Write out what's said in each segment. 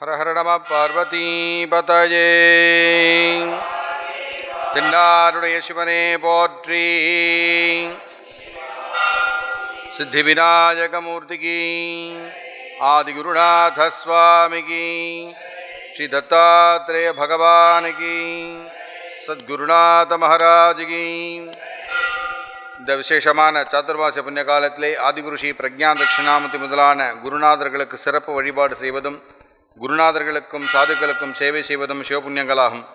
ஹர ஹர நம பார்வதி பதயே தென்னாருடைய சிவனே போற்றி சித்தி விநாயகமூர்த்திக்கு ஆதிகுருநாத சுவாமிக்கு ஸ்ரீ தத்தாத்ரேய பகவானுக்கு சத்குருநாத மகாராஜுக்கு இந்த விசேஷமான சாதுர்மாச புண்ணிய காலத்திலே ஆதிகுரு ஸ்ரீ பிரக்ஞா தட்சிணாமூர்த்தி முதலான குருநாதர்களுக்கு சிறப்பு வழிபாடு செய்வதும் குருநாதர்களுக்கும் சாதுக்களுக்கும் சேவை செய்வதும் சிவபுண்ணியங்களாகும்.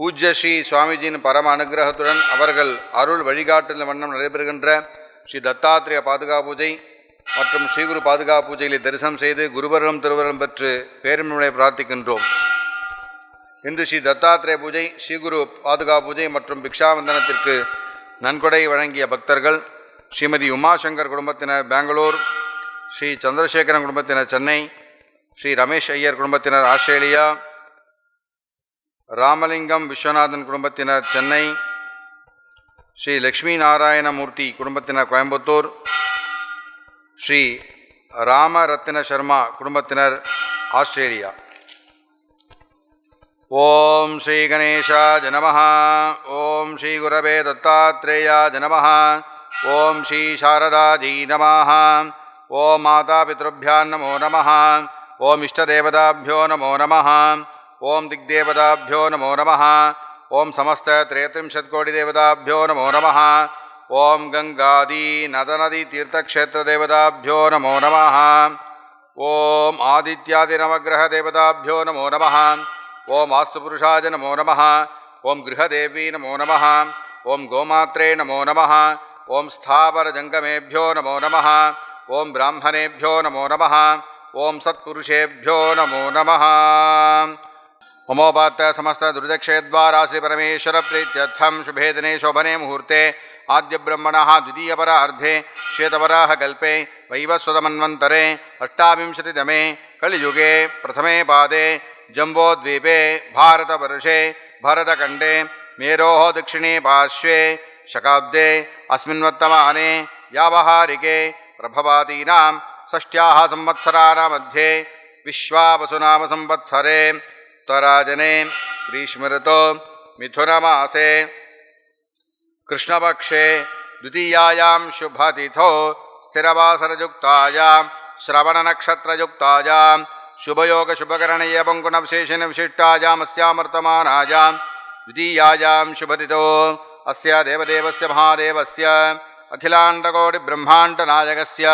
பூஜ்ய ஸ்ரீ சுவாமிஜியின் பரம அனுகிரகத்துடன் அவர்கள் அருள் வழிகாட்டுதல் வண்ணம் நடைபெறுகின்ற ஸ்ரீ தத்தாத்திரேய பாதுகா பூஜை மற்றும் ஸ்ரீகுரு பாதுகா பூஜைகளை தரிசனம் செய்து குருவரம் திருவரம் பெற்று பேருமுறை பிரார்த்திக்கின்றோம். இன்று ஸ்ரீ தத்தாத்திரேய பூஜை ஸ்ரீகுரு பாதுகா பூஜை மற்றும் பிக்ஷாவந்தனத்திற்கு நன்கொடை வழங்கிய பக்தர்கள் ஸ்ரீமதி உமாசங்கர் குடும்பத்தினர் பெங்களூர் ஸ்ரீ சந்திரசேகரன் குடும்பத்தினர் சென்னை ஸ்ரீ ரமேஷ் ஐயர் குடும்பத்தினர் ஆஸ்திரேலியா ராமலிங்கம் விஸ்வநாதன் குடும்பத்தினர் சென்னை ஸ்ரீ லக்ஷ்மி நாராயணமூர்த்தி குடும்பத்தினர் கோயம்புத்தூர் ஸ்ரீ ராமரத்தின சர்மா குடும்பத்தினர் ஆஸ்திரேலியா. ஓம் ஸ்ரீ கணேஷா ஜனமஹா ஓம் ஸ்ரீ குரவே தத்தாத்ரேயா ஜனமஹா ஓம் ஸ்ரீ சாரதாஜி நமஹ. ஓம் மாதா பித்ருபியான் நமோ நம ஓம் இஷ்டதேவதாபியோ நமோ நம ஓம் திக்தேவதாபியோ நமோ நம ஓம் சமஸ்திரேத்ரிம்சத்கோடிதேவதாபியோ நமோ நம ॐ गङ्गादी नदनदीतीर्थक्षेत्रदेवताभ्यो नमो नमः ॐ आदित्यादिनवग्रहदेवताभ्यो नमो नमः ॐ वास्तुपुरुषाय नमो नमः ॐ गृहदेवी नमो नमः ॐ गोमात्रे नमो नमः ॐ स्थावरजङ्गमेभ्यो नमो नमः ॐ ब्राह्मणेभ्यो नमो नमः ॐ सत्पुरुषेभ्यो नमो नमः ममोपात्त समस्त दुर्दक्षयद्वारा श्रीपरमेश्वर प्रीत्यर्थं शुभे दिने शोभने मुहूर्ते आद्य आद्यब्रह्मणः द्वितीयपरार्धे श्वेतवराह कल्पे, वैवस्वतमन्वन्तरे, अष्टाविंशतितमे कलियुगे, प्रथमे पादे, जम्बोद्वीपे, भारतवर्षे, भरतखण्डे, मेरोः दक्षिणे पार्श्वे, शकाब्दे, अस्मिन्वर्तमाने, व्यावहारिके, प्रभवादीनां, षष्ट्याः विश्वावसुनाम संवत्सरे उत्तराजने ग्रीष्मऋतो मिथुनमासे, कृष्णपक्षे द्वितीयायां शुभतिथौ स्थिरवासरयुक्तायां, श्रवणनक्षत्रयुक्तायां शुभयोगशुभकरणीयपङ्कुणविशेषेण विशिष्टायामस्यामर्तमानायां द्वितीयायां शुभतिथौ, अस्य देवदेवस्य महादेवस्य, अखिलाण्डकोटिब्रह्माण्डनायकस्य,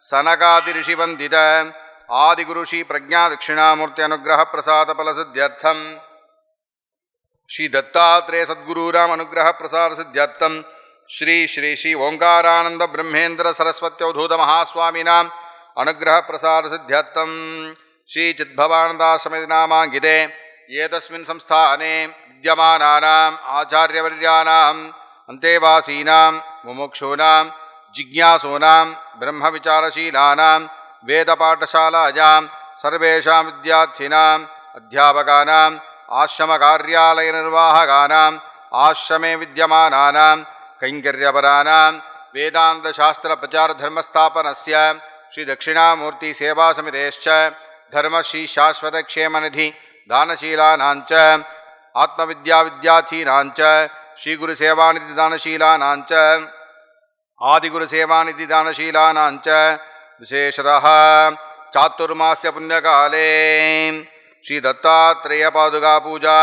सनकादिऋषिवन्दित ஆதிகுருஷி பிரஜா தட்சிணாமூர்த்தி அனுகிரக பிரசாத பலசித்தியர்த்தம் ஸ்ரீ தத்தாத்ரே சத்குருராம் அனுகிரக பிரசாத சித்தியர்த்தம். ஸ்ரீ ஸ்ரீ ஸ்ரீ ஓங்காரானந்த பிரம்மேந்திர சரஸ்வத்தியவதூத மகாஸ்வாமினாம் அனுகிரக பிரசாத சித்தியர்த்தம். ஸ்ரீ சித்பவானந்தாசிரமதி நாமாங்கிதே ஏதஸ்மின் சம்ஸ்தானே வித்தியமானானாம் ஆச்சாரியவர்யானாம் அந்தேவாசீனாம் முமுக்ஷூனாம் ஜிக்யாசூனாம் பிரம்ம वेदपाठशालायां सर्वेषां विद्यार्थिनाम् अध्यापकानाम् आश्रमकार्यालयनिर्वाहकानाम् आश्रमे विद्यमानानां कैङ्कर्यपराणां वेदान्तशास्त्रप्रचारधर्मस्थापनस्य श्रीदक्षिणामूर्तिसेवासमितेश्च धर्मश्रीशाश्वतक्षेमनिधि दानशीलानाञ्च आत्मविद्याविद्यार्थीनाञ्च श्रीगुरुसेवानिधिदानशीलानाञ्च आदिगुरुसेवानिधिदानशीलानाञ्च विशेषतः चातुर्मास्य पुण्यकाले श्रीदत्तात्रेयपादुकापूजा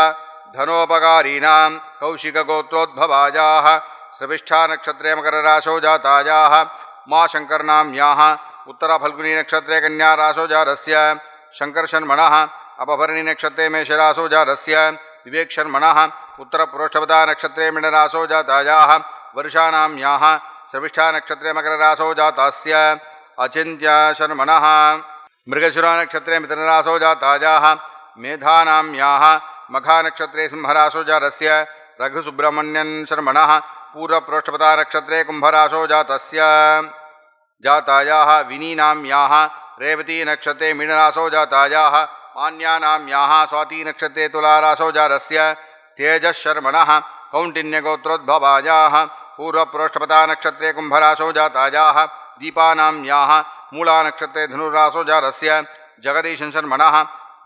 धनोपकारीणां कौशिकगोत्रोद्भवायाः श्रविष्ठानक्षत्रे मकरराशौ जातायाः मा शङ्करनाम्याः उत्तरफल्गुनीनक्षत्रे कन्याराशौ जातस्य शङ्करशन्मणः अपभरणीनक्षत्रे मेषराशौ जातस्य विवेकशर्मणः उत्तरपुरोष्ठपदानक्षत्रे मिणराशौ जातायाः वर्षाणाम्याः श्रविष्ठानक्षत्रे मकरराशौ जातास्य अचिन्त्याशर्मण। मृगशुरा नक्षत्रे मिथुनरासो जाताजाः मेधानां याः मखानक्षत्रे सिंहरासो जातस्य रघुसुब्रह्मण्यन् शर्मणः। पूर्वप्रोष्ठपता नक्षत्रे कुम्भरासो जातस्य जातायाः विनीनां याः रेवतीनक्षत्रे मीनरासो जातायाः मान्यानां याः स्वातीनक्षत्रे तुलारासो जातस्य तेजःशर्मणः। कौण्डिन्यगोत्रोद्भवायाः पूर्वप्रोष्ठपता नक्षत्रे दीपानां याः मूलानक्षत्रे धनुरासौ जातस्य, जगदीशं शर्मणः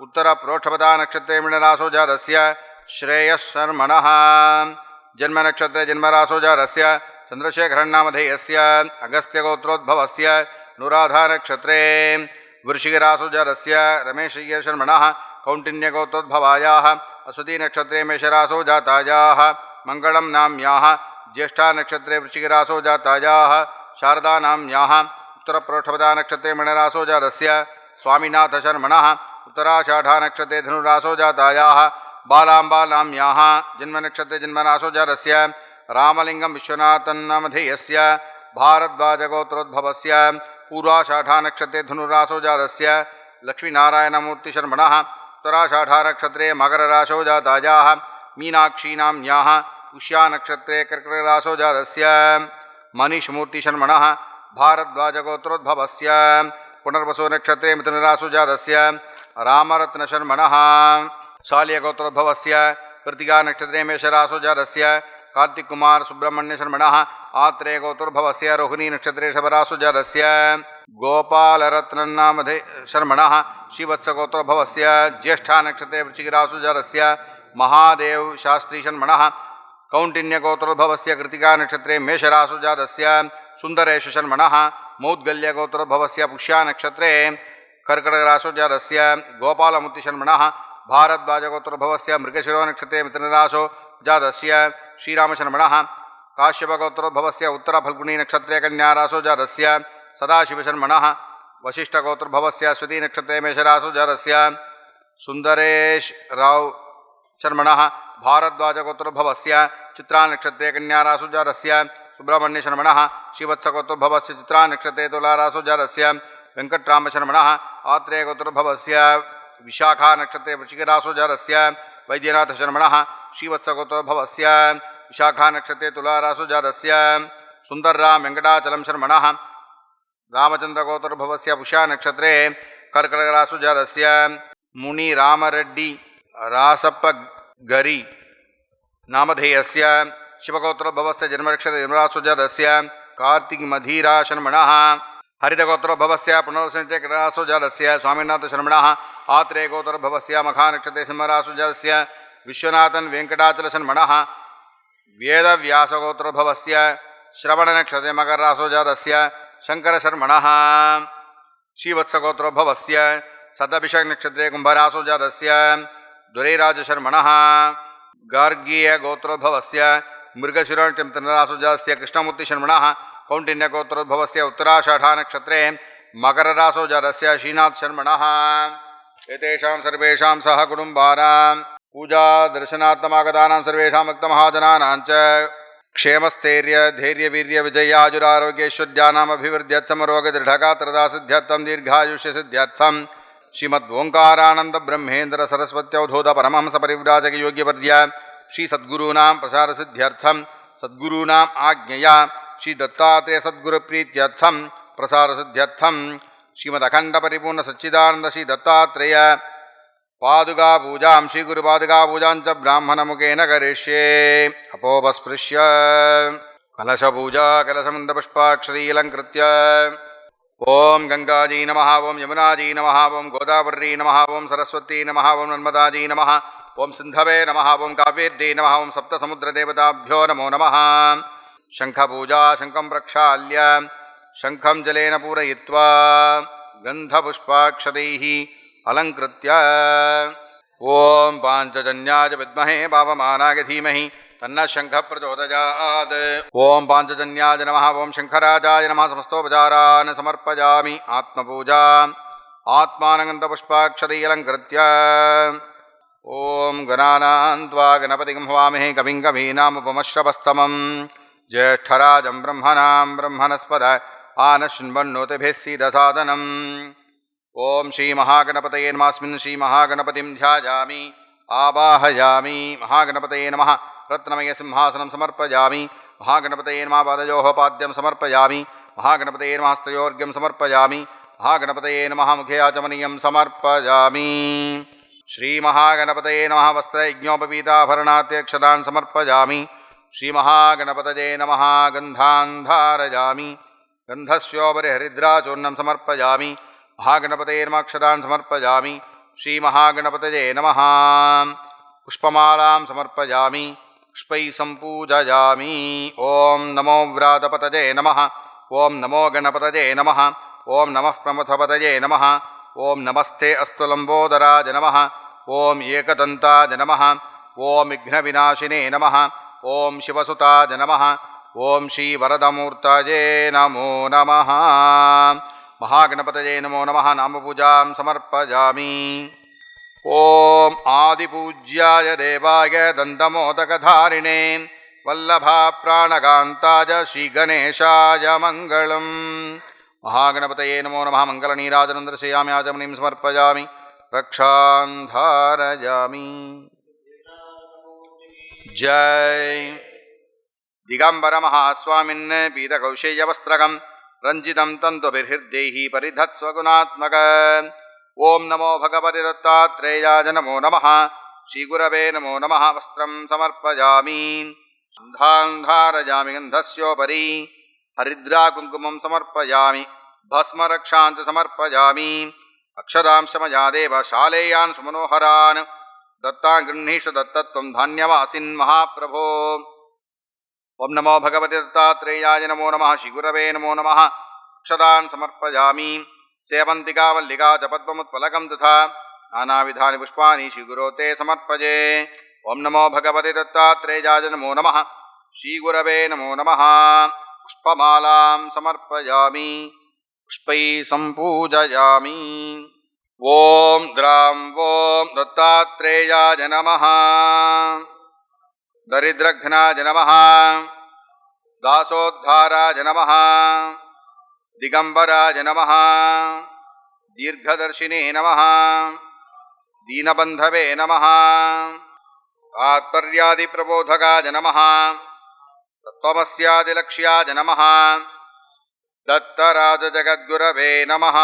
उत्तरप्रोष्ठपता नक्षत्रे मीनरासौ जातस्य श्रेयःशर्मणः जन्मनक्षत्रे जन्मरासौ जातस्य चन्द्रशेखरन्नामधेयस्य अगस्त्यगोत्रोद्भवस्य अनुराधानक्षत्रे वृषिकरासौ जातस्य रमेशय्यशर्मणः कौण्डिन्यगोत्रोद्भवायाः अश्वतीनक्षत्रे मेषरासौ जातायाः मङ्गलं नाम्याः ज्येष्ठानक्षत्रे वृश्चिकरासौ जातायाः शारदानाम्याः उत्तरप्रोष्ठपदानक्षत्रे मणिरासौ जातस्य स्वामिनाथशर्मणः। उत्तराषाढानक्षत्रे धनुरासौ जातायाः बालाम्बानाम्याः जन्मनक्षत्रे जन्मरासौ जातस्य रामलिङ्गं विश्वनाथन्नामधेयस्य। भारद्वाजगोत्रोद्भवस्य। पूर्वाषाढानक्षत्रे धनुरासौ जातस्य लक्ष्मीनारायणमूर्तिशर्मणः। उत्तराषाढानक्षत्रे मकरराशौ जातायाः मीनाक्षीनां याः। पुष्यानक्षत्रे कर्कटरासौ मनीषमूर्तिशर्मणः भारद्वाजगोत्रोद्भवस्य, पुनर्वसु नक्षत्रे मिथुनरासुजातस्य रामरत्नशर्मणः। शाल्यगोत्रोद्भवस्य, कृतिका नक्षत्रे मेषरासुजातस्य कार्तिककुमार सुब्रह्मण्यशर्मणः आत्रेयगोत्रोद्भवस्य रोहिणी नक्षत्रे शबरासुजातस्य गोपालरत्नन्नामधे शर्मणः से ज्येष्ठा नक्षत्रे वृचिकिरासुजातस्य महादेव शास्त्री शर्मण कौंडिन्यगोत्रोद्भवस्य कृतिका नक्षत्रे मेषरासुजातस्य सुन्दरेशशन्मणः मौद्गल्यगोत्रोद्भवस्य पुष्यानक्षत्रे कर्कटरासुजातस्य गोपालमुत्तिशन्मणः भारद्वाजगोत्रोद्भवस्य मृगशिरोनक्षत्रे मिथुनरासो जातस्य श्रीरामशन्मणः काश्यपगोत्रोद्भवस्य उत्तरफल्गुणीनक्षत्रे कन्यारासो जातस्य सदाशिवशन्मणः वशिष्ठगोत्रोद्भवस्य स्वती नक्षत्रे जातस्य सुंदरेश राव शर्मण। भारद्वाजगोत्रोभवस्य चित्रानक्षत्रे कन्यारासुजारस्य सुब्रह्मण्यशर्मणः। श्रीवत्सगोत्रोभवस्य चित्रानक्षत्रे तुलारासुजारस्य वेङ्कट्रामशर्मणः। आत्रेयगोत्रोभवस्य विशाखानक्षत्रे वृषिकरासुजारस्य वैद्यनाथशर्मणः। श्रीवत्सगोत्रोभवस्य विशाखानक्षत्रे तुलारासुजारस्य सुन्दरराम वेङ्कटाचलं उषा नक्षत्रे पुषानक्षत्रे से मुनिरामरेड्डी रासपगरी नामधेयस्य शिवगोत्रोद्भवस्य जन्मरक्षते जन्मरासुजातस्य कार्तिकमधीराशर्मणः हरितगोत्रोद्भवस्य पुनर्वसन्ते कृतरासुजातस्य स्वामिनाथशर्मणः आत्रेयगोत्रोद्भवस्य मखानक्षते सिंहरासुजातस्य विश्वनाथन् वेङ्कटाचलशर्मणः वेदव्यासगोत्रोद्भवस्य श्रवणनक्षते मकररासुजातस्य शङ्करशर्मणः श्रीवत्सगोत्रोद्भवस्य सदभिषक् नक्षत्रे कुंभरासोजात दुरैराजशर्मणः। गार्गीयगोत्रोद्भवस्य मृगशिरोचन्द्ररासोजास्य कृष्णमूर्तिशर्मणः। कौण्डिन्यगोत्रोद्भवस्य उत्तराषाढानक्षत्रे मकररासोजरस्य श्रीनाथशर्मणः। एतेषां सर्वेषां सहकुटुम्बानां पूजादर्शनात्ममागतानां सर्वेषां भक्तमहाजनानां च क्षेमस्थैर्यधैर्यवीर्यविजयाजुरारोग्यैश्वर्यानामभिवृद्ध्यर्थमरोगदृढगात्रदा सिद्ध्यर्थं दीर्घायुष्यसिद्ध्यर्थम् श्रीमद्वोंकारानंद ब्रह्मेन्द्र सरस्वत्यवधूत परमहंस परिव्राजक योग्यवर्य श्री सद्गुरूणाम प्रसार सिद्ध्यर्थम सद्गुना आज्ञया श्री दत्तात्रेय सद्गुरु प्रीत्यर्थम प्रसार सिद्ध्यर्थम श्रीमद अखंड परिपूर्ण सच्चिदानंद श्री दत्तात्रेय पादुका पूजा श्री गुरु पादुका पूजा च ब्राह्मण मुखेन करिष्ये। अपोपस्पृश्य। कलश पूजा कलशमुंदपुष्पाक्षरीलंकृत्य ओम गंगाजी नम, ओम यमुना जी नम, ओम गोदावरी नम, ओम सरस्वती नम, ओम नर्मदा जी नम, ओम सिंधवे नम, ओम कावेर्दी नम, ओम सप्तमुद्रदेवताभ्यो नमो नम। शंखपूजा शंखं प्रक्षाल्य शंखं जलेन पूरयित्वा गंधपुष्पाक्ष अलंकृत ओं पाञ्चजन्याय विद्महे, पावमानाय धीमहि। तन्नः शङ्खः प्रचोदयात् ॐ पाञ्चजन्याय नमः ॐ शङ्खराजाय नमः समस्तोपचारान् समर्पयामि आत्मपूजाम् आत्मानगन्धपुष्पाक्षतैः ॐ गणानान् त्वा गणपतिं हवामहे कविं कवीनामुपमश्रवस्तमं ज्येष्ठराजं ब्रह्मणां ब्रह्मणस्पद आनशृण्वन्नोतिभिः सीदसादनम् ॐ श्रीमहागणपतये नमस्मिन् श्रीमहागणपतिं ध्यायामि आवाहयामि महागणपतये नमः रत्नमयसिंहासनं समर्पयामि महागणपतये नमः पादयोः पाद्यं समर्पयामि महागणपतये नमः हस्तयोर्घ्यं समर्पयामि महागणपतये नमः मुखे आचमनीयं समर्पयामि श्रीमहागणपतये नमः वस्त्रयज्ञोपवीताभरणात्यक्षतान् समर्पयामि श्रीमहागणपतये नमः गन्धान् धारयामि गन्धस्योपरि हरिद्राचूर्णं समर्पयामि महागणपतये नमः अक्षतान् समर्पयामि श्रीमहागणपतये नमः पुष्पमालां समर्पयामि पुष्पैः सम्पूजयामि। ॐ नमो व्रातपतये नमः। ॐ नमो गणपतये नमः। ॐ नमः प्रमथपतये नमः। ॐ नमस्ते अस्तु लम्बोदराज नमः। ॐ एकदन्ताज नमः। ॐ विघ्नविनाशिने नमः। ॐ शिवसुताज नमः। ॐ श्रीवरदमूर्तये नमो नमः। महागणपतये नमो नमः। नामपूजां समर्पयामि। ॐ आदिपूज्याय देवाय दन्तमोदकधारिणे वल्लभाप्राणकान्ताय श्रीगणेशाय मङ्गलम् महागणपतये नमो नमः मङ्गलनीराजनं दर्शयामि आचमनीं समर्पयामि रक्षान् धारयामि जय दिगम्बरमहास्वामिन् पीतकौशेयवस्त्रकं रञ्जितं तन्तुभिर्हृद्यैः परिधत्स्वगुणात्मक ॐ नमो भगवति दत्तात्रेयाय नमो नमः श्रीगुरवे नमो नमः वस्त्रं समर्पयामि गन्धान् धारयामि गन्धस्योपरि हरिद्राकुङ्कुमं समर्पयामि भस्मरक्षान् च समर्पयामि अक्षदांशमयादेव शालेयान् सुमनोहरान् दत्तान् गृह्णीषु दत्तत्वं धान्यवासिन् महाप्रभो ॐ नमो भगवते दत्तात्रेयाय नमो नमः श्रीगुरवे नमो नमः अक्षदान् समर्पयामि सेवन्तिका वल्लिका तथा नानाविधानि पुष्पाणि श्रीगुरो ते समर्पये ॐ नमो भगवते दत्तात्रेयाय नमो नमः। श्रीगुरवे नमो नमः। पुष्पमालां समर्पयामि। पुष्पैः सम्पूजयामि। ॐ द्रां ॐ दत्तात्रेयाय नमः। दरिद्रघ्नाय नमः। दासोद्धाराय नमः। दिगम्बराय नमः। दीर्घदर्शिने नमः। दीनबन्धवे नमः। तात्पर्यादिप्रबोधकाय नमः। तत्त्वमस्यादिलक्ष्याय नमः। दत्तराजजगद्गुरवे नमः।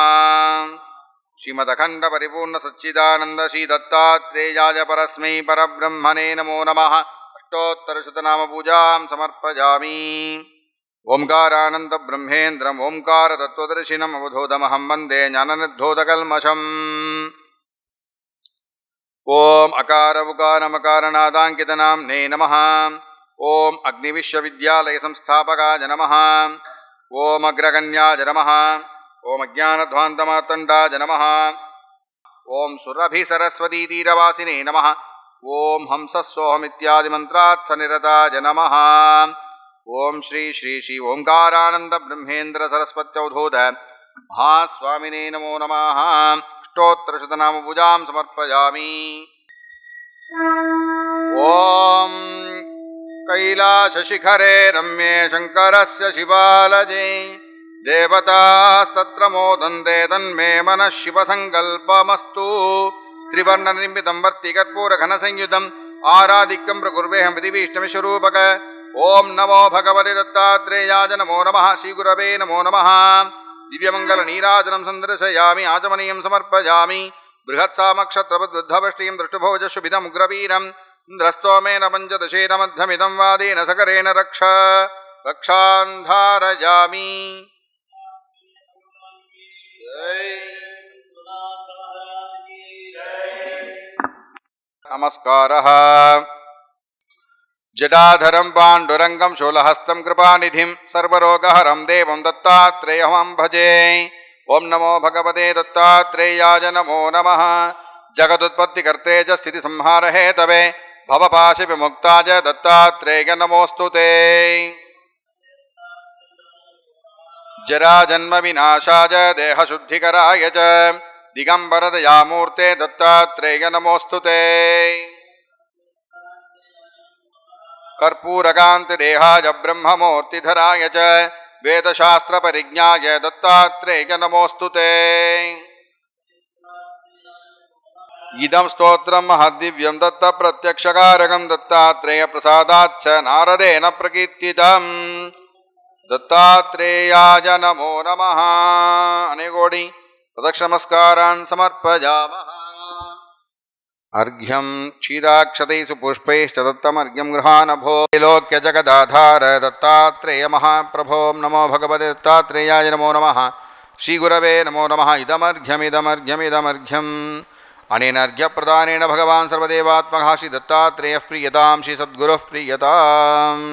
श्रीमदखण्डपरिपूर्णसच्चिदानन्द श्रीदत्तात्रेयाय परस्मै परब्रह्मणे नमो नमः। अष्टोत्तरशतनामपूजां समर्पयामि। ஓம்காரானந்த பிரம்மேந்திரம் ஓம்கார தத்துவதர்சினம் அவதூதமஹம் வந்தே ஞானநிர்தோதகல்மஷம். ஓம் அகார உகாரமகாரநாதாங்கிதனாம் நே நம ஓம் அக்னிவிஸ்வவித்யாலய சம்ஸ்தாபகாஜ நம ஓம் அக்ரகன்யாஜ நம ஓம் அஜானத்வாந்தமாத்தண்டாஜ நம ஓம் சுரபிசரஸ்வதீதீரவாசினே நம ஓம் ஹம்சோஹமித்யாதிமந்திரார்த்தநிரதாஜ நம ॐ श्री श्री श्री ओंकारानंद ब्रह्मेन्द्र ओङ्कारानन्दब्रह्मेन्द्रसरस्वत्यवधूत महास्वामिने नमो नमः। अष्टोत्तरशतनामपूजां समर्पयामि। ॐ कैलासशिखरे रम्ये शङ्करस्य शिवालये देवतास्तत्र मोदन्ते तन्मे मनः शिवसङ्कल्पमस्तु। त्रिवर्णनिर्मितं वर्तिकर्पूरघनसंयुतम् आराधिक्यं प्रकुर्वेहं विधिभीष्टमिश्वरूपक ॐ नमो भगवते दत्तात्रेयाय नमो नमः श्रीगुरवे नमो नमः दिव्यमङ्गलनीराजनं सन्दर्शयामि आचमनीयं समर्पयामि बृहत्सामक्षत्रवद्बुद्धवष्टिं दृष्टुभोजशुभिदमुग्रवीरम् इन्द्रस्तोमेन पञ्चदशेन मध्यमिदं वादेन सकरेण रक्ष रक्षान् धारयामि नमस्कारः जटाधरं पाण्डुरङ्गं शूलहस्तं कृपानिधिं सर्वरोगहरं देवं दत्तात्रेयमं भजे। ॐ नमो भगवते दत्तात्रेयाय नमो नमः। जगदुत्पत्तिकर्ते च स्थितिसंहारहेतवे, भवपाशविमुक्ताय दत्तात्रेय नमोऽस्तु ते। जराजन्मविनाशाय देहशुद्धिकराय च, दिगम्बरदयामूर्ते दत्तात्रेय नमोऽस्तु ते। कर्पूरकान्तिदेहाय ब्रह्ममूर्तिधराय च वेदशास्त्रपरिज्ञाय दत्तात्रेय नमोऽस्तु ते। इदं स्तोत्रं महद्दिव्यं दत्तप्रत्यक्षकारकं दत्तात्रेयप्रसादाच्च नारदेन प्रकीर्तितम्। दत्तात्रेयाय नमो नमः। अनेकोडी प्रदक्षिणमस्कारान् समर्पयामः। अर्घ्यं क्षीराक्षतैषु पुष्पैश्च दत्तमर्घ्यं गृहानभो लोक्यजगदाधार दत्तात्रेयमहाप्रभो नमो भगवते दत्तात्रेयाय नमो नमः श्रीगुरवे नमो नमः इदमर्घ्यमिदमर्घ्यमिदमर्घ्यम् अनेन अर्घ्यप्रदानेन भगवान् सर्वदेवात्मकः श्रीदत्तात्रेयः प्रीयतां श्रीसद्गुरुः प्रीयताम्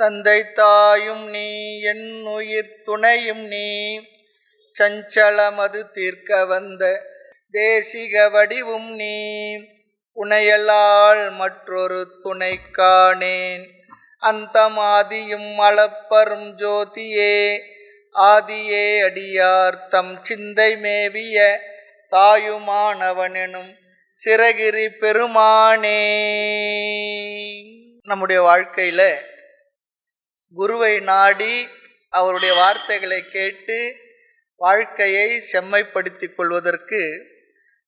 தந்தை தாயும் நீ என் உயிர் துணையும் நீ சஞ்சலமது தீர்க்க வந்த தேசிக வடிவும் நீ. உனையலால் மற்றொரு துணை காணேன். அந்தமாதியும் அளப்பரும் ஜோதியே. ஆதியே அடியார் தம் சிந்தை மேவிய தாயுமானவனெனும் சிறகிரி பெருமானே. நம்முடைய வாழ்க்கையில் குருவை நாடி அவருடைய வார்த்தைகளை கேட்டு வாழ்க்கையை செம்மைப்படுத்திக் கொள்வதற்கு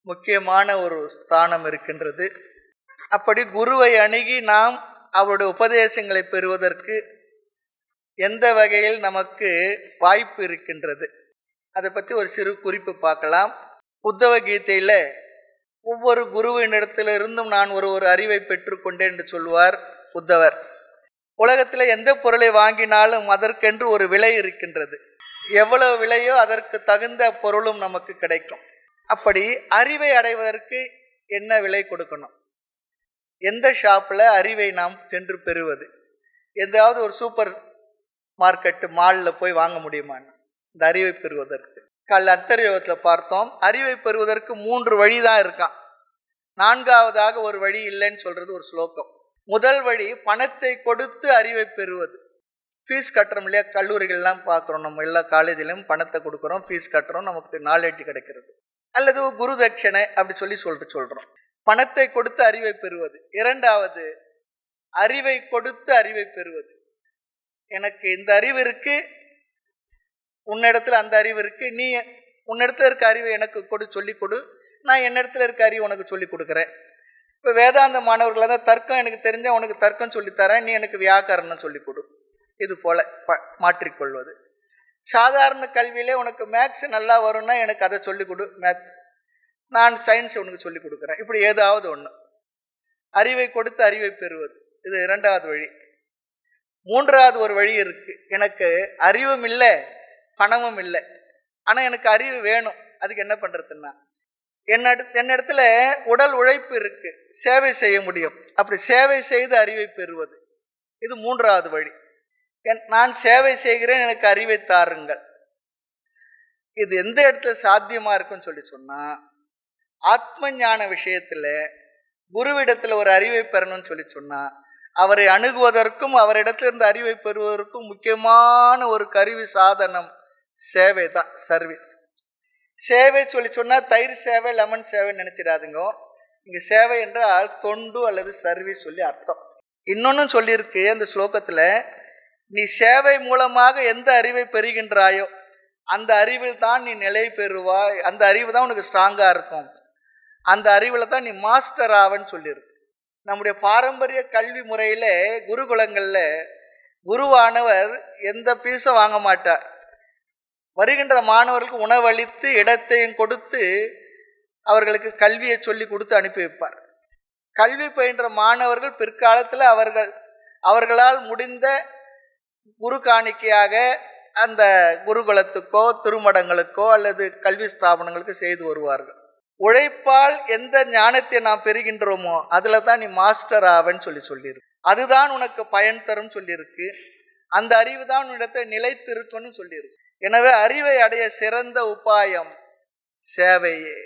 முக்கியமான ஒரு ஸ்தானம் இருக்கின்றது. அப்படி குருவை அணுகி நாம் அவருடைய உபதேசங்களை பெறுவதற்கு எந்த வகையில் நமக்கு வாய்ப்பு இருக்கின்றது? அதை பற்றி ஒரு சிறு குறிப்பு பார்க்கலாம். உத்தவ கீதையில் ஒவ்வொரு குருவினிடத்திலிருந்தும் நான் ஒரு ஒரு அறிவை பெற்றுக்கொண்டேன் என்று சொல்லுவார் உத்தவர். உலகத்தில் எந்த பொருளை வாங்கினாலும் அதற்கென்று ஒரு விலை இருக்கின்றது. எவ்வளவு விலையோ அதற்கு தகுந்த பொருளும் நமக்கு கிடைக்கும். அப்படி அறிவை அடைவதற்கு என்ன விலை கொடுக்கணும்? எந்த ஷாப்பில் அறிவை நாம் சென்று பெறுவது? எந்தாவது ஒரு சூப்பர் மார்க்கெட்டு மாலில் போய் வாங்க முடியுமான்னு இந்த அறிவை பெறுவதற்கு. காலைல அத்தர்யோகத்தில் பார்த்தோம் அறிவை பெறுவதற்கு மூன்று வழி தான் இருக்கான். நான்காவதாக ஒரு வழி இல்லைன்னு சொல்கிறது ஒரு ஸ்லோகம். முதல் வழி பணத்தை கொடுத்து அறிவை பெறுவது. ஃபீஸ் கட்டுறோம் இல்லையா? கல்லூரிகள்லாம் பார்க்குறோம் நம்ம எல்லா காலேஜிலையும் பணத்தை கொடுக்குறோம் ஃபீஸ் கட்டுறோம் நமக்கு நாலேஜ் கிடைக்கிறது. அல்லது குரு தட்சணை அப்படி சொல்லி சொல்லிட்டு சொல்கிறோம் பணத்தை கொடுத்து அறிவை பெறுவது. இரண்டாவது அறிவை கொடுத்து அறிவை பெறுவது. எனக்கு இந்த அறிவு இருக்கு. உன்னிடத்துல அந்த அறிவு இருக்கு. நீ உன்னிடத்துல இருக்க அறிவை எனக்கு கொடு சொல்லி கொடு. நான் என்னிடத்துல இருக்க அறிவு உனக்கு சொல்லி கொடுக்குறேன். இப்போ வேதாந்த மாணவர்களாக தான் தர்க்கம் எனக்கு தெரிஞ்சால் உனக்கு தர்க்கம் சொல்லித்தரேன் நீ எனக்கு வியாக்கரணம் சொல்லிக் கொடு. இது போல ப மாற்றிக்கொள்வது சாதாரண கல்வியிலே உனக்கு மேக்ஸ் நல்லா வரும்னா எனக்கு அதை சொல்லிக் கொடு மேத்ஸ் நான் சயின்ஸ் உனக்கு சொல்லிக் கொடுக்குறேன். இப்படி ஏதாவது ஒன்று அறிவை கொடுத்து அறிவை பெறுவது. இது இரண்டாவது வழி. மூன்றாவது ஒரு வழி இருக்கு. எனக்கு அறிவும் இல்லை பணமும் இல்லை. ஆனால் எனக்கு அறிவு வேணும். அதுக்கு என்ன பண்ணுறதுன்னா என்னடு என்னிடத்துல உடல் உழைப்பு இருக்குது சேவை செய்ய முடியும். அப்படி சேவை செய்து அறிவை பெறுவது. இது மூன்றாவது வழி. நான் சேவை செய்கிறேன் எனக்கு அறிவை தாருங்கள். இது எந்த இடத்துல சாத்தியமாக இருக்குன்னு சொல்லி சொன்னால் ஆத்ம ஞான விஷயத்தில் குருவிடத்தில் ஒரு அறிவை பெறணும்னு சொல்லி சொன்னால் அவரை அணுகுவதற்கும் அவரிடத்துல இருந்து அறிவை பெறுவதற்கும் முக்கியமான ஒரு கருவி சாதனம் சேவை தான் சர்வீஸ் சேவை சொல்லி சொன்னால் தயிர் சேவை லெமன் சேவை நினச்சிடாதுங்க. இங்கே சேவை என்றால் தொண்டு அல்லது சர்வீஸ் சொல்லி அர்த்தம். இன்னொன்றும் சொல்லியிருக்கு அந்த ஸ்லோகத்தில் நீ சேவை மூலமாக எந்த அறிவை பெறுகின்றாயோ அந்த அறிவில் தான் நீ நிலை பெறுவாய். அந்த அறிவு தான் உனக்கு ஸ்ட்ராங்காக இருக்கும். அந்த அறிவில் தான் நீ மாஸ்டர் ஆவன்னு சொல்லியிருக்கு நம்முடைய பாரம்பரிய கல்வி முறையில் குருகுலங்களில் குருவானவர் எந்த ஃபீஸும் வாங்க மாட்டார். வருகின்ற மாணவர்களுக்கு உணவளித்து இடத்தையும் கொடுத்து அவர்களுக்கு கல்வியை சொல்லி கொடுத்து அனுப்பி வைப்பார். கல்வி பயின்ற மாணவர்கள் பிற்காலத்தில் அவர்கள் அவர்களால் முடிந்த குரு காணிக்கையாக அந்த குருகுலத்துக்கோ திருமடங்களுக்கோ அல்லது கல்வி ஸ்தாபனங்களுக்கு செய்து வருவார்கள். உழைப்பால் எந்த ஞானத்தை நாம் பெறுகின்றோமோ அதில் தான் நீ மாஸ்டர் ஆவன்னு சொல்லி சொல்லியிருக்கு அதுதான் உனக்கு பயன் தரும் சொல்லியிருக்கு அந்த அறிவு தான் உன்னிடத்தை நிலைத்திருக்கும்னு சொல்லியிருக்கு எனவே அறிவை அடைய சிறந்த உபாயம் சேவையே.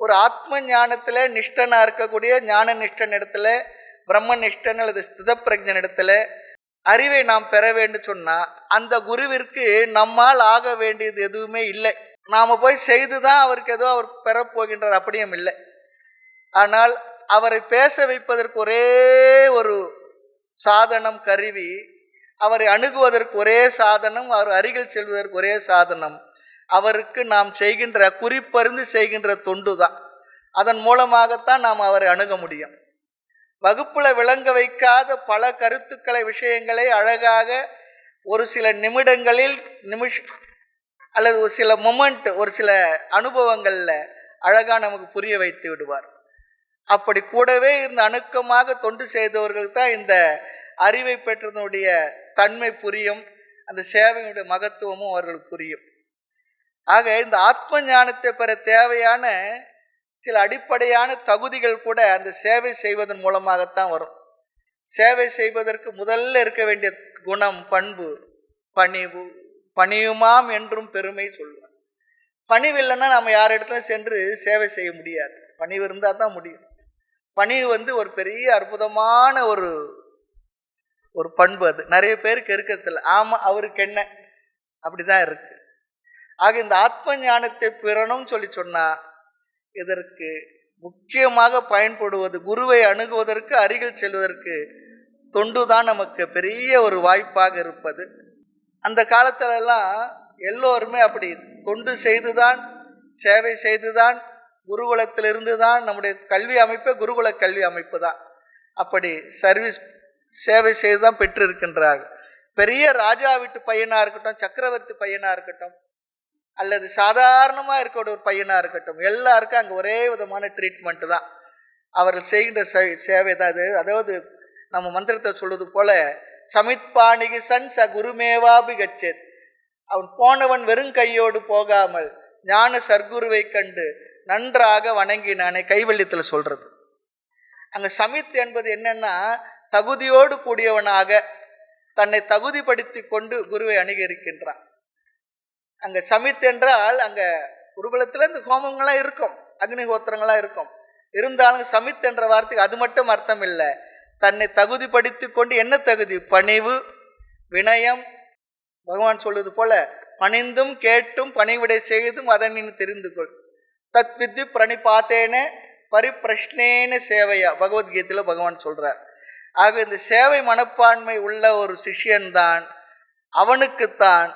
ஒரு ஆத்ம ஞானத்தில் நிஷ்டனாக இருக்கக்கூடிய ஞான நிஷ்டன் இடத்துல பிரம்ம நிஷ்டன் அல்லது ஸ்தித பிரஜன் இடத்துல அறிவை நாம் பெற வேண்டும் சொன்னால் அந்த குருவிற்கு நம்மால் ஆக வேண்டியது எதுவுமே இல்லை. நாம் போய் செய்து தான் அவருக்கு ஏதோ அவர் பெறப்போகின்றார் அப்படியும் இல்லை. ஆனால் அவரை பேச வைப்பதற்கு ஒரே ஒரு சாதனம் கருவி அவரை அணுகுவதற்கு ஒரே சாதனம் அவர் அருகில் செல்வதற்கு ஒரே சாதனம் அவருக்கு நாம் செய்கின்ற குறிப்பறிந்து செய்கின்ற தொண்டு தான் அதன் மூலமாகத்தான் நாம் அவரை அணுக முடியும். வகுப்புல விளங்க வைக்காத பல கருத்துக்களை விஷயங்களை அழகாக ஒரு சில நிமிடங்களில் நிமிஷ அல்லது ஒரு சில மொமெண்ட் ஒரு சில அனுபவங்களில் அழகாக நமக்கு புரிய வைத்து விடுவார். அப்படி கூடவே இருந்த அணுக்கமாக தொண்டு செய்தவர்களுக்கு தான் இந்த அறிவை பெற்றதனுடைய தன்மை புரியும் அந்த சேவையினுடைய மகத்துவமும் அவர்களுக்கு புரியும். ஆக இந்த ஆத்ம ஞானத்தை பெற தேவையான சில அடிப்படையான தகுதிகள் கூட அந்த சேவை செய்வதன் மூலமாகத்தான் வரும். சேவை செய்வதற்கு முதல்ல இருக்க வேண்டிய குணம் பண்பு பணிவு பணியுமாம் என்றும் பெருமை சொல்லுவார் பணிவு இல்லைன்னா நம்ம யார் இடத்துல சென்று சேவை செய்ய முடியாது. பணிவு இருந்தால் தான் முடியும். பணிவு வந்து ஒரு பெரிய அற்புதமான ஒரு ஒரு பண்பு அது. நிறைய பேருக்கு இருக்கிறதில்ல ஆமாம் அவருக்கு என்ன? அப்படிதான் இருக்குது ஆக இந்த ஆத்ம ஞானத்தை பிறனும் சொல்லி சொன்னால் இதற்கு முக்கியமாக பயன்படுவது குருவை அணுகுவதற்கு அருகில் செல்வதற்கு தொண்டு தான் நமக்கு பெரிய ஒரு வாய்ப்பாக இருப்பது. அந்த காலத்திலெல்லாம் எல்லோருமே அப்படி தொண்டு செய்துதான் சேவை செய்துதான் குருகுலத்திலிருந்து தான் நம்முடைய கல்வி அமைப்பே குருகுல கல்வி அமைப்பு தான். அப்படி சர்வீஸ் சேவை செய்து தான் பெற்றிருக்கின்றார்கள். பெரிய ராஜா வீட்டு பையனாக இருக்கட்டும் சக்கரவர்த்தி பையனாக இருக்கட்டும் அல்லது சாதாரணமாக இருக்கக்கூடிய ஒரு பையனாக இருக்கட்டும் எல்லாருக்கும் அங்கே ஒரே விதமான ட்ரீட்மெண்ட்டு தான். அவர்கள் செய்கின்ற சேவை தான் அது அதாவது நம்ம மந்திரத்தை சொல்வது போல சமித்பாணிகி சன் ச குருமேவாபி கச்சேத் அவன் போனவன் வெறும் கையோடு போகாமல் ஞான சர்க்குருவை கண்டு நன்றாக வணங்கினானே கைவல்யத்தில் சொல்கிறது அங்கே சமித் என்பது என்னென்னா தகுதியோடு கூடியவனாக தன்னை தகுதிப்படுத்தி கொண்டு குருவை அணுகியிருக்கின்றான் அங்கே சமித் என்றால் அங்கே குருகுலத்தில் இந்த ஹோமங்கள்லாம் இருக்கும் அக்னிஹோத்திரங்களாக இருக்கும். இருந்தாலும் சமித் என்ற வார்த்தைக்கு அது மட்டும் அர்த்தம் இல்லை. தன்னை தகுதிப்படுத்தி கொண்டு என்ன தகுதி? பணிவு வினயம். பகவான் சொல்வது போல பணிந்தும் கேட்டும் பணிவிடை செய்தும் அதனின் தெரிந்து கொள். தத் வித்தி பிரணிபாத்தேன பரிப்பிரஷ்னேன சேவையா? பகவத்கீதையில் பகவான் சொல்கிறார் ஆக இந்த சேவை மனப்பான்மை உள்ள ஒரு சிஷ்யன்தான் அவனுக்குத்தான்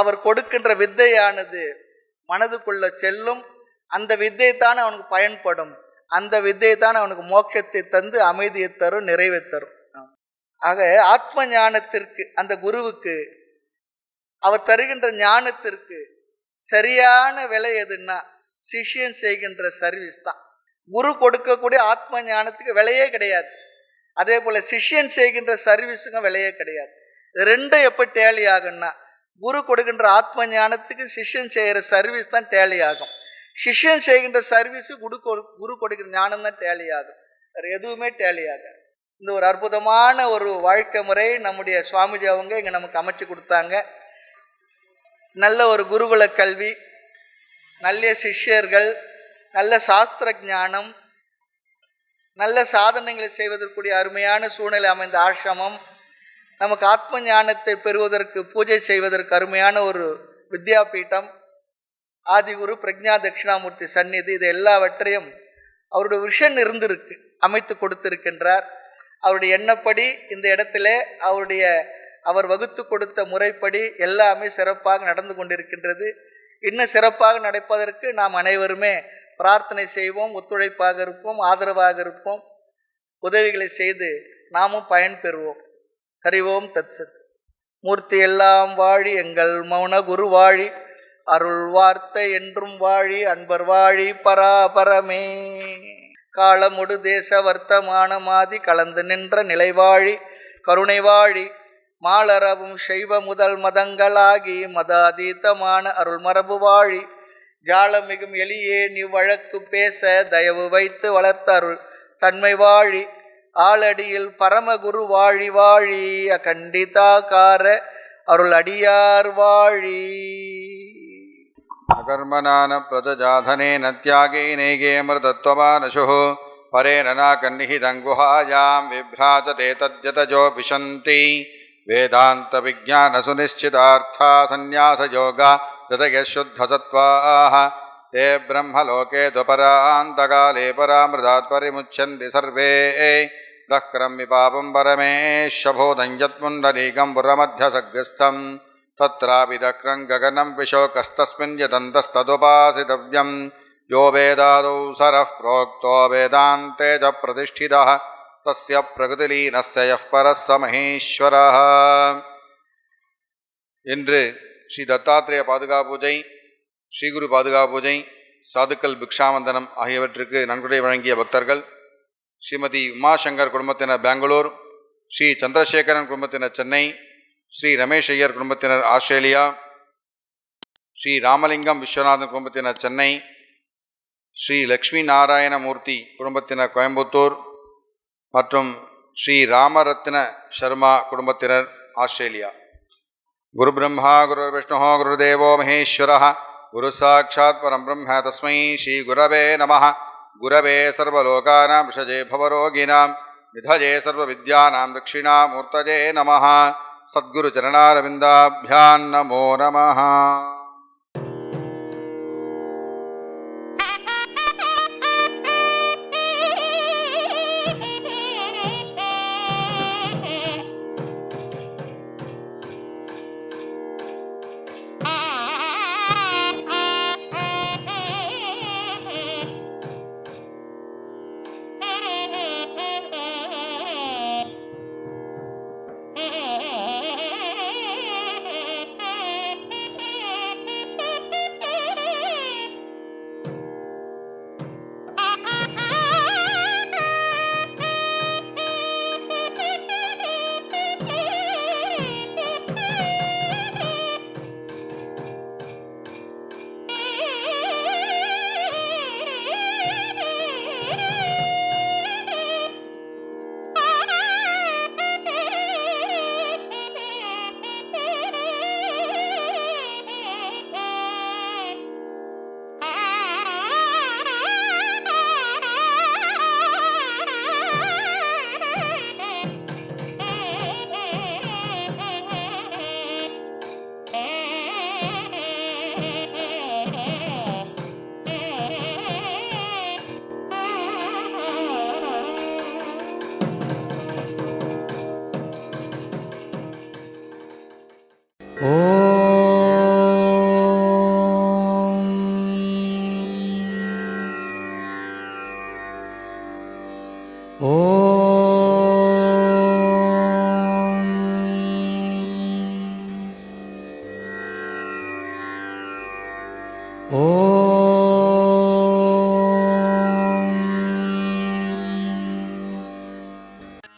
அவர் கொடுக்கின்ற வித்தையானது மனதுக்குள்ள செல்லும். அந்த வித்தை தான் அவனுக்கு பயன்படும். அந்த வித்தை தான் அவனுக்கு மோட்சத்தை தந்து அமைதியை தரும் நிறைவை தரும். ஆக ஆத்ம ஞானத்திற்கு அந்த குருவுக்கு அவர் தருகின்ற ஞானத்திற்கு சரியான விலை எதுன்னா சிஷ்யன் செய்கின்ற சர்வீஸ் தான். குரு கொடுக்கக்கூடிய ஆத்ம ஞானத்துக்கு விலையே கிடையாது. அதே போல் சிஷ்யன் செய்கின்ற சர்வீஸுக்கும் விலையே கிடையாது. ரெண்டும் எப்போ டேலி ஆகும்னா குரு கொடுக்கின்ற ஆத்ம ஞானத்துக்கு சிஷ்யன் செய்கிற சர்வீஸ் தான் டேலி ஆகும். சிஷ்யன் செய்கின்ற சர்வீஸு குரு கொடு குரு கொடுக்கிற ஞானம் தான் டேலி ஆகும். வேறு எதுவுமே டேலி ஆகாது. இந்த ஒரு அற்புதமான ஒரு வாழ்க்கை முறை நம்முடைய சுவாமிஜி அவங்க இங்கே நமக்கு அமைச்சு கொடுத்தாங்க. நல்ல ஒரு குருகுல கல்வி நல்ல சிஷ்யர்கள் நல்ல சாஸ்திர ஞானம் நல்ல சாதனைகளை செய்வதற்குரிய அருமையான சூழ்நிலை அமைந்த ஆசிரமம். நமக்கு ஆத்ம ஞானத்தை பெறுவதற்கு பூஜை செய்வதற்கு அருமையான ஒரு வித்யாபீட்டம் ஆதிகுரு பிரக்ஞா தட்சிணாமூர்த்தி சந்நிதி இது எல்லாவற்றையும் அவருடைய விஷன் இருந்திருக்கு அமைத்து கொடுத்திருக்கின்றார். அவருடைய எண்ணப்படி இந்த இடத்துல அவருடைய அவர் வகுத்து கொடுத்த முறைப்படி எல்லாமே சிறப்பாக நடந்து கொண்டிருக்கின்றது. இன்னும் சிறப்பாக நடப்பதற்கு நாம் அனைவருமே பிரார்த்தனை செய்வோம் ஒத்துழைப்பாக இருப்போம் ஆதரவாக இருப்போம். உதவிகளை செய்து நாமும் பயன் பெறுவோம் ஹரிவோம் தத்சத் மூர்த்தி எல்லாம் வாழி எங்கள் மௌன குரு வாழி அருள் வார்த்தை என்றும் வாழி அன்பர் வாழி பராபரமே. காலமுடு தேச வர்த்தமானமாதி கலந்து நின்ற நிலை வாழி கருணை வாழி மாலரவும் செய்வ முதல் மதங்களாகி மதாதீதமான அருள் மரபு வாழி ஜாலமிகும் எளியே நீ வழக்கு பேச தயவு வைத்து வளர்த்த அருள் தன்மை வாழி ஆளடியில் பரமகுரு வாழி வாழி அகண்டிதாகார அருள் அடியார் வாழி अकर्मणान प्रजजाधनेन त्यागेनैगेऽमृतत्वमानशुः परेण नाकन्निहितं गुहायां विभ्राजते तद्यतजो विशन्ति वेदान्तविज्ञानसुनिश्चितार्था सन्न्यासयोगा हृदयः शुद्धसत्त्वाः ते ब्रह्मलोके द्वपरान्तकाले परामृतात् परिमुच्यन्ति सर्वे प्रक्रम्य पापं परमेशबोधं यत्पुण्डरीकं पुरमध्यसग्रस्थम् तत्रापि दक्रं गगनं विशोकस्तस्मिन् यदन्तस्तदुपासितव्यं यो वेदादौ सरः प्रोक्तो वेदान्ते च प्रतिष्ठितः तस्य प्रकृतिलीनस्य यः परः स महेश्वरः என்று ஸ்ரீ தத்தாத்திரேய பாதுகா பூஜை ஸ்ரீகுரு பாதுகா பூஜை சாதுக்கள் பிக்ஷாவந்தனம் ஆகியவற்றுக்கு நன்கொடை வழங்கிய பக்தர்கள் ஸ்ரீமதி உமாசங்கர் குடும்பத்தினர் பெங்களூர் ஸ்ரீ சந்திரசேகரன் குடும்பத்தினர் சென்னை ஸ்ரீ ரமேஷ் ஐயர் குடும்பத்தினர் ஆஸ்திரேலியா ஸ்ரீ ராமலிங்கம் விஸ்வநாதன் குடும்பத்தினர் சென்னை ஸ்ரீ லக்ஷ்மி நாராயணமூர்த்தி குடும்பத்தினர் கோயம்புத்தூர் மற்றும் ஸ்ரீ ராமரத்ன சர்மா குடும்பத்தினர் ஆஸ்திரேலியா. குரு பிரம்மா குரு விஷ்ணு குருதேவோ மகேஸ்வர குரு சாட்சாத் பரம் பிரம்ம தஸ்மை ஸ்ரீ குரவே நம. गुरवे सर्वलोकानां विषजे भवरोगिणां विधजे सर्वविद्यानां दक्षिणामूर्तजे नमः। सद्गुरुचरणारविन्दाभ्यां नमो नमः।